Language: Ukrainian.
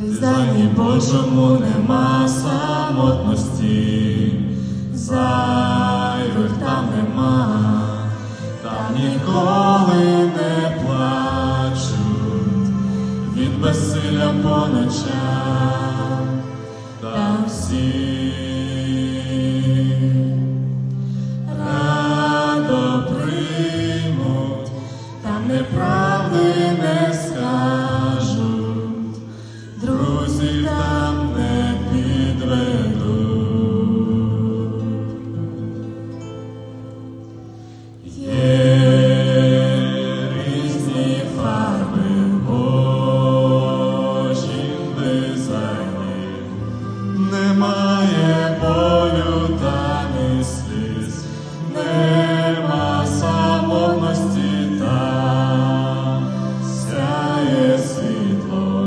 Дизайні Божому нема самотності, зайвих там нема, там ніколи не плачуть. Від безсилля по ночам, там всі. Радо приймуть, там не Немає болю та не сліз.